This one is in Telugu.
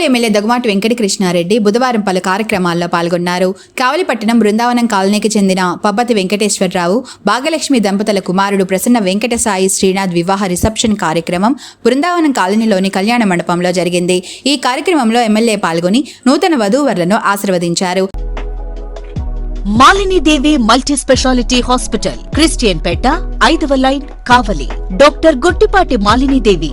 Kavali MLA Daggumati Venkata Krishnareddy బుధవారం పలు కార్యక్రమాల్లో పాల్గొన్నారు. కావలిపట్టణం బృందావనం కాలనీకి చెందిన పబ్బతి వెంకటేశ్వరరావు భాగలక్ష్మి దంపతుల కుమారుడు ప్రసన్న వెంకట సాయి శ్రీనాథ్ వివాహ రిసెప్షన్ కార్యక్రమం బృందావనం కాలనీలోని కళ్యాణ మండపంలో జరిగింది. ఈ కార్యక్రమంలో ఎమ్మెల్యే పాల్గొని నూతన వధూవరులను ఆశీర్వదించారు. Malinidevi multi speciality hospital Christian Peta ఐదవ line Kavali. Doctor Guttipati Malinidevi